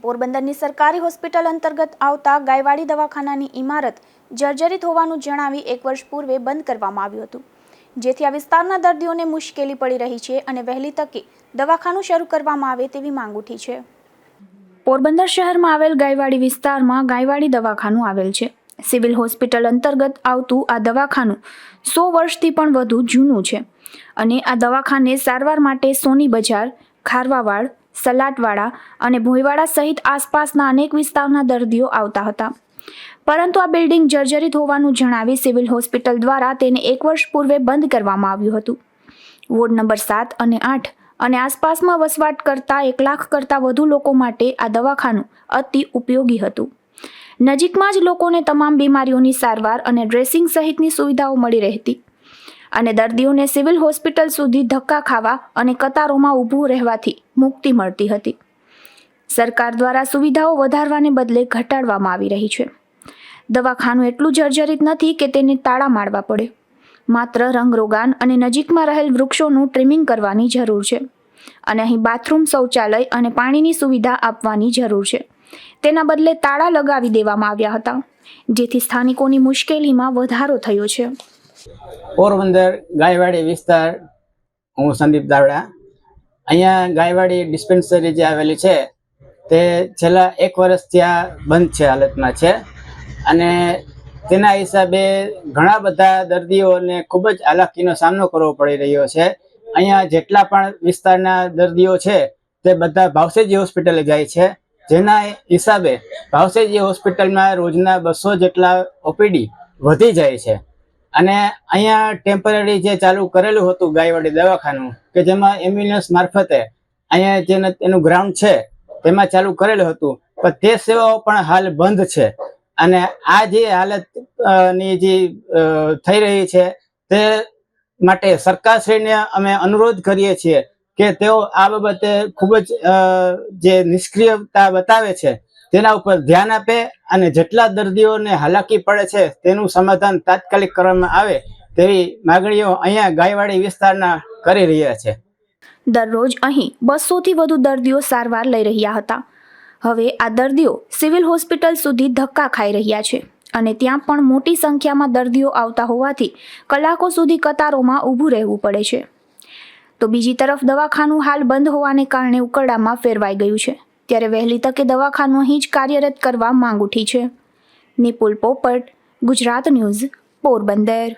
પોરબંદરની સરકારી હોસ્પિટલ અંતર્ગત આવતા ગાયવાડી દવાખાનાની ઇમારત જર્જરિત હોવાનું જણાવી એક વર્ષ પૂર્વે બંધ કરવામાં આવ્યું હતું. જેથી આ વિસ્તારના દર્દીઓને મુશ્કેલી પડી રહી છે અને વહેલી તકે દવાખાનું શરૂ કરવામાં આવે તેવી માંગ ઉઠી છે. પોરબંદર શહેરમાં આવેલ ગાયવાડી વિસ્તારમાં ગાયવાડી દવાખાનું આવેલ છે. સિવિલ હોસ્પિટલ અંતર્ગત આવતું આ દવાખાનું સો વર્ષથી પણ વધુ જૂનું છે અને આ દવાખાને સારવાર માટે સોની બજાર, ખારવાવાડ સલાટવાડા અને ભોયવાડા સહિત આસપાસના અનેક વિસ્તારના દર્દીઓ આવતા હતા. પરંતુ આ બિલ્ડિંગ જર્જરિત હોવાનું જણાવી સિવિલ હોસ્પિટલ દ્વારા તેને એક વર્ષ પૂર્વે બંધ કરવામાં આવ્યું હતું. વોર્ડ નંબર સાત અને આઠ અને આસપાસમાં વસવાટ કરતા એક લાખ કરતાં વધુ લોકો માટે આ દવાખાનું અતિ ઉપયોગી હતું. નજીકમાં જ લોકોને તમામ બીમારીઓની સારવાર અને ડ્રેસિંગ સહિતની સુવિધાઓ મળી રહેતી. અને દર્દીઓને સિવિલ હોસ્પિટલ સુધી ધક્કા ખાવા અને કતારોમાં ઊભું રહેવાથી મુક્તિ મળતી હતી. સરકાર દ્વારા સુવિધાઓ વધારવાને બદલે ઘટાડવામાં આવી રહી છે. દવાખાનું એટલું જર્જરિત નથી કે તેને તાળા મારવા પડે. માત્ર રંગરોગાન અને નજીકમાં રહેલ વૃક્ષોનું ટ્રીમિંગ કરવાની જરૂર છે. અને અહીં બાથરૂમ શૌચાલય અને પાણીની સુવિધા આપવાની જરૂર છે. તેના બદલે તાળા લગાવી દેવામાં આવ્યા હતા, જેથી સ્થાનિકોની મુશ્કેલીમાં વધારો થયો છે. પોરબંદર ગાયવાડી વિસ્તાર, હું સંદીપ દાવડા. અહીંયા ગાયવાડી ડિસ્પેન્સરી જે આવેલી છે, તે છેલ્લા એક વર્ષથી ત્યાં બંધ છે હાલતમાં છે. અને તેના હિસાબે ઘણા બધા દર્દીઓને ખૂબ જ હાલાકીનો સામનો કરવો પડી રહ્યો છે. અહીંયા જેટલા પણ વિસ્તારના દર્દીઓ છે, તે બધા ભાવસેજી હોસ્પિટલે જાય છે. જેના હિસાબે ભાવસેજી હોસ્પિટલમાં રોજના બસો જેટલા ઓપીડી વધી જાય છે. અને અહીંયા ટેમ્પરરી જે ચાલુ કરેલું હતું ગાયવાડી દવાખાનું, કે જેમાં એમ્બ્યુલન્સ મારફતે અહીંયા જે એનું ગ્રાઉન્ડ છે, તેમાં ચાલુ કરેલું હતું, પણ તે સેવાઓ પણ હાલ બંધ છે. અને આ જે હાલતની જે થઈ રહી છે, તે માટે સરકારશ્રીને અમે અનુરોધ કરીએ છીએ કે તેઓ આ બાબતે ખૂબ જ જે નિષ્ક્રિયતા બતાવે છે તેના ઉપર ધ્યાન આપે અને જેટલા દર્દીઓને હાલાકી પડે છે તેનું સમાધાન તાત્કાલિક કરવામાં આવે તેવી માગણીઓ અહીંયા ગાયવાડી વિસ્તારના કરી રહ્યા છે. દરરોજ અહીં બસોથી વધુ દર્દીઓ સારવાર લઈ રહ્યા હતા. હવે આ દર્દીઓ સિવિલ હોસ્પિટલ સુધી ધક્કા ખાઈ રહ્યા છે અને ત્યાં પણ મોટી સંખ્યામાં દર્દીઓ આવતા હોવાથી કલાકો સુધી કતારોમાં ઊભું રહેવું પડે છે. તો બીજી તરફ દવાખાનું હાલ બંધ હોવાને કારણે ઉકરડામાં ફેરવાઈ ગયું છે. ત્યારે વહેલી તકે દવાખાનું અહીં જ કાર્યરત કરવા માંગ ઉઠી છે. નિપુલ પોપટ, ગુજરાત ન્યૂઝ, પોરબંદર.